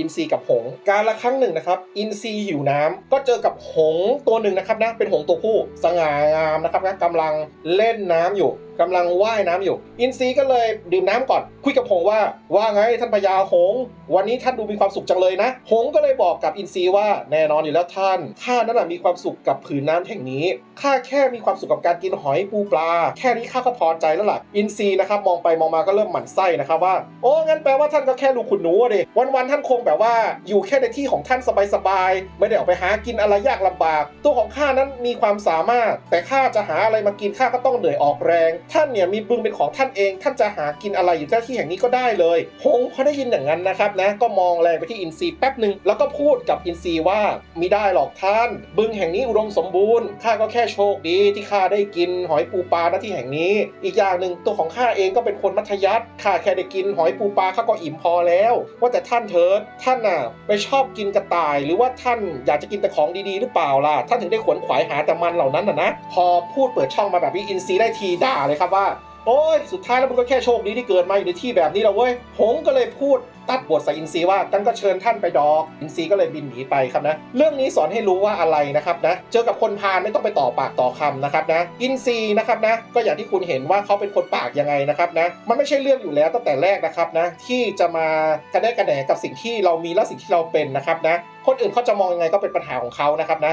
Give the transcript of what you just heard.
อินทรีกับหงการละครั้งหนึ่งนะครับอินทรีหิวน้ำก็เจอกับหงตัวหนึ่งนะครับนะเป็นหงตัวผู้สง่างามนะครับนะกำลังเล่นน้ำอยู่ กำลังว่ายน้ำอยู่ อินทรีก็เลยดื่มน้ำก่อน คุยกับหงว่าว่าไงท่านพญาหง วันนี้ท่านดูมีความสุขจังเลยนะ หงก็เลยบอกกับอินทรีว่าแน่นอนอยู่แล้วท่านข้านั้นนะมีความสุขกับผืนน้ำแห่งนี้ข้าแค่มีความสุขกับการกินหอยปูปลา แค่นี้ข้าก็พอใจแล้วล่ะอินทรีนะครับมองไปมองมาก็เริ่มหมั่นไส้นะครับว่าโอ้งั้นแปลว่าท่านก็แค่ลูกขุนหนูอะดิวันๆท่านคงแบบว่าอยู่แค่ในที่ของท่านสบายๆไม่ได้ออกไปหากินอะไรยากลำบาก ตัวของข้านั้นมีความสามารถ แต่ข้าจะหาอะไรมากินข้าก็ต้องเหนื่อยออกแรงท่านเนี่ยมีบึงเป็นของท่านเอง ท่านจะหากินอะไรอยู่ที่ที่แห่งนี้ก็ได้เลยหงพอได้ยินอย่างนั้นนะครับนะก็มองแรงไปที่อินทรีแป๊บหนึ่งแล้วก็พูดกับอินทรีว่ามิได้หรอกท่าน บึงแห่งนี้อุดมสมบูรณ์ข้าก็แค่โชคดีที่ข้าได้กินหอยปูปลาณที่แห่งนี้ อีกอย่างหนึ่งตัวของข้าเองก็เป็นคนมัธยัสถ์ข้าแค่ได้กินหอยปูปลาข้าก็อิ่มพอแล้ว ว่าแต่ท่านเถิดท่านน่ะไปชอบกินกระต่าย หรือว่าท่านอยากจะกินแต่ของดีๆ หรือเปล่าล่ะท่านถึงได้ขวนขวายหาแต่มันเหล่านั้นนะพอพูดเปิดช่องมาแบบนี้อินซีได้ทีด่าเลยครับว่า โอ้ยสุดท้ายแล้วมึงก็แค่โชคดีที่เกิดมาอยู่ในที่แบบนี้แหละเว้ยหงก็เลยพูดตัดบทใส่อินซีว่ากันก็เชิญท่านไปดอก อินซีก็เลยบินหนีไปครับนะ เรื่องนี้สอนให้รู้ว่าอะไรนะครับนะ เจอกับคนพาลไม่ต้องไปต่อปากต่อคำนะครับนะ อินซีนะครับนะ ก็อย่างที่คุณเห็นว่าเขาเป็นคนปากยังไงนะครับนะ มันไม่ใช่เรื่องอยู่แล้วตั้งแต่แรกนะครับนะ ที่จะมากระแนกกระแหนกับสิ่งที่เรามีและสิ่งที่เราเป็นนะครับนะ คนอื่นเขาจะมองยังไงก็เป็นปัญหาของเขานะครับนะ